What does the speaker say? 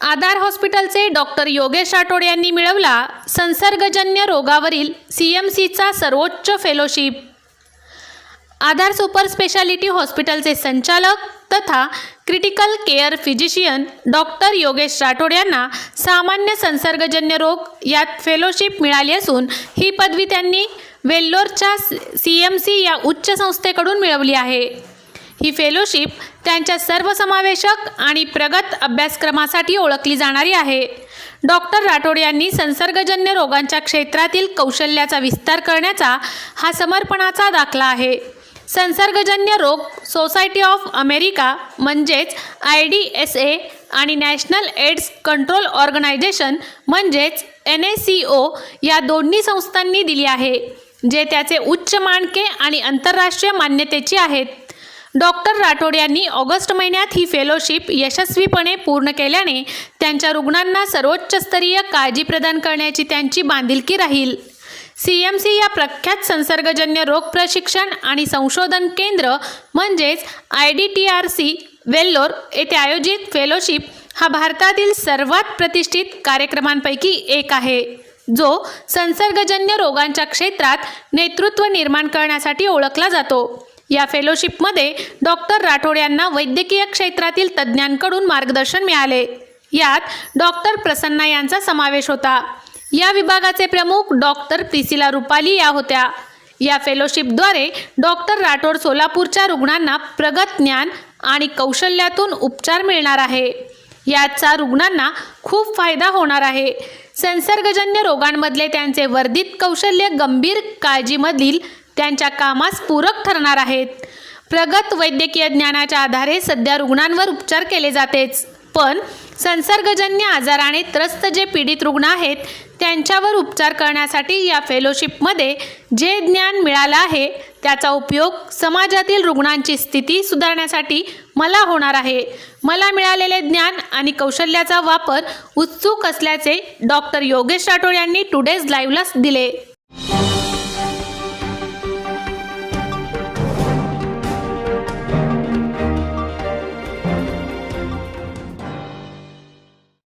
आधार हॉस्पिटलचे डॉक्टर योगेश राठोड यांनी मिळवला संसर्गजन्य रोगावरील सी एम सीचा सर्वोच्च फेलोशिप. आधार सुपर स्पेशालिटी हॉस्पिटलचे संचालक तथा critical care physician doctor Yogesh Rathod यांना सामान्य संसर्गजन्य रोग यात फेलोशिप मिळाली असून ही पदवी त्यांनी वेल्लोरच्या सी एम सी या उच्च संस्थेकडून मिळवली आहे. ही फेलोशिप त्यांच्या सर्वसमावेशक आणि प्रगत अभ्यासक्रमासाठी ओळखली जाणारी आहे. डॉक्टर राठोड यांनी संसर्गजन्य रोगांच्या क्षेत्रातील कौशल्याचा विस्तार करण्याचा हा समर्पणाचा दाखला आहे. संसर्गजन्य रोग सोसायटी ऑफ अमेरिका म्हणजेच आय डी एस ए आणि नॅशनल एड्स कंट्रोल ऑर्गनायझेशन म्हणजेच एन ए सी ओ या दोन्ही संस्थांनी दिली आहे जे त्याचे उच्च मानके आणि आंतरराष्ट्रीय मान्यतेची आहेत. डॉक्टर राठोड यांनी ऑगस्ट महिन्यात ही फेलोशिप यशस्वीपणे पूर्ण केल्याने त्यांच्या रुग्णांना सर्वोच्च स्तरीय काळजी प्रदान करण्याची त्यांची बांधिलकी राहील. सी एम सी या प्रख्यात संसर्गजन्य रोग प्रशिक्षण आणि संशोधन केंद्र म्हणजेच I D T R C Vellore येथे आयोजित फेलोशिप हा भारतातील सर्वात प्रतिष्ठित कार्यक्रमांपैकी एक आहे जो संसर्गजन्य रोगांच्या क्षेत्रात नेतृत्व निर्माण करण्यासाठी ओळखला जातो. या फेलोशिपमध्ये डॉक्टर राठोड यांना वैद्यकीय क्षेत्रातील तज्ज्ञांकडून मार्गदर्शन मिळाले. यात डॉक्टर प्रसन्ना यांचा समावेश होता. या विभागाचे प्रमुख डॉक्टर प्रिसिला रुपाली या होत्या. या फेलोशिपद्वारे डॉक्टर राठोड सोलापूरच्या रुग्णांना प्रगत ज्ञान आणि कौशल्यातून उपचार मिळणार आहे. याचा रुग्णांना खूप फायदा होणार आहे. संसर्गजन्य रोगांमधले त्यांचे वर्धित कौशल्य गंभीर काळजीमधील त्यांच्या कामास पूरक ठरणार आहेत. प्रगत वैद्यकीय ज्ञानाच्या आधारे सध्या रुग्णांवर उपचार केले जातेच. पण संसर्गजन्य आजाराने त्रस्त जे पीडित रुग्ण आहेत त्यांच्यावर उपचार करण्यासाठी या फेलोशिपमध्ये जे ज्ञान मिळालं आहे त्याचा उपयोग समाजातील रुग्णांची स्थिती सुधारण्यासाठी मला होणार आहे. मला मिळालेले ज्ञान आणि कौशल्याचा वापर उत्सुक असल्याचे डॉक्टर योगेश राठोड यांनी टुडेज लाईव्हला दिले.